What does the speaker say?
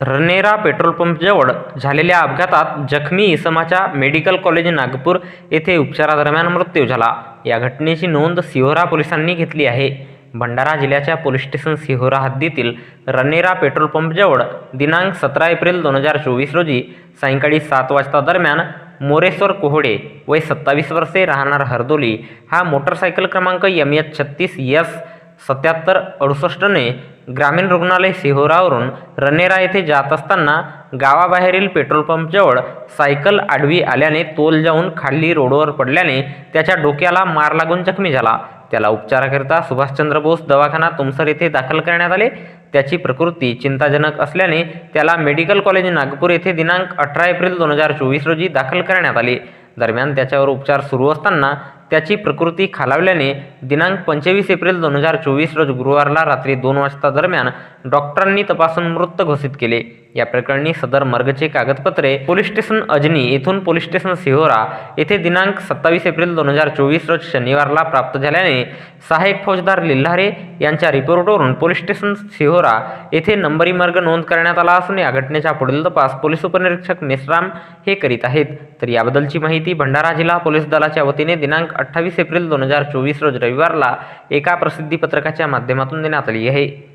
रनेरा petrol पंपजवळ झालेल्या अपघातात जखमी इसमाच्या मेडिकल कॉलेज नागपूर येथे उपचारादरम्यान मृत्यू झाला. या घटनेची नोंद सिहोरा पोलिसांनी घेतली आहे. भंडारा जिल्ह्याच्या पोलीस स्टेशन सिहोरा हद्दीतील रनेरा पेट्रोल पंपजवळ दिनांक सतरा एप्रिल दोन हजार चोवीस रोजी सायंकाळी सात वाजता दरम्यान मोरेश्वर कोहडे वय सत्तावीस वर्षे राहणार हरदोली हा मोटरसायकल क्रमांक एम एच छत्तीस यस सत्याहत्तर अडुसष्टने ग्रामीण रुग्णालय सिहोरावरून रनेरा येथे जात असताना गावाबाहेरील पेट्रोल पंपजवळ सायकल आडवी आल्याने तोल जाऊन खाली रोडवर पडल्याने त्याच्या डोक्याला मार लागून जखमी झाला. त्याला उपचाराकरिता सुभाषचंद्र बोस दवाखाना तुमसर येथे दाखल करण्यात आले. त्याची प्रकृती चिंताजनक असल्याने त्याला मेडिकल कॉलेज नागपूर येथे दिनांक अठरा एप्रिल दोन हजार चोवीस रोजी दाखल करण्यात आले. दरम्यान त्याच्यावर उपचार सुरू असताना त्याची प्रकृती खालावल्याने दिनांक पंचवीस एप्रिल दोन हजार चोवीस रोज गुरुवारला रात्री दोन वाजता दरम्यान डॉक्टरांनी तपासून मृत घोषित केले. या प्रकरणी सदर मर्गचे कागदपत्रे पोलीस स्टेशन अजनी येथून पोलीस स्टेशन सिहोरा येथे दिनांक सत्तावीस एप्रिल दोन हजार चोवीस रोज शनिवारला प्राप्त झाल्याने सहाय्यक फौजदार लिल्हारे यांच्या रिपोर्टवरून पोलीस स्टेशन सिहोरा येथे नंबरी मार्ग नोंद करण्यात आला असून या घटनेचा पुढील तपास पोलीस उपनिरीक्षक मेश्राम हे करीत आहेत. तर याबद्दलची माहिती भंडारा जिल्हा पोलीस दलाच्या वतीने दिनांक अठ्ठावीस एप्रिल दोन हजार चोवीस रोज रविवारला एका प्रसिद्धीपत्रकाच्या माध्यमातून देण्यात आली आहे.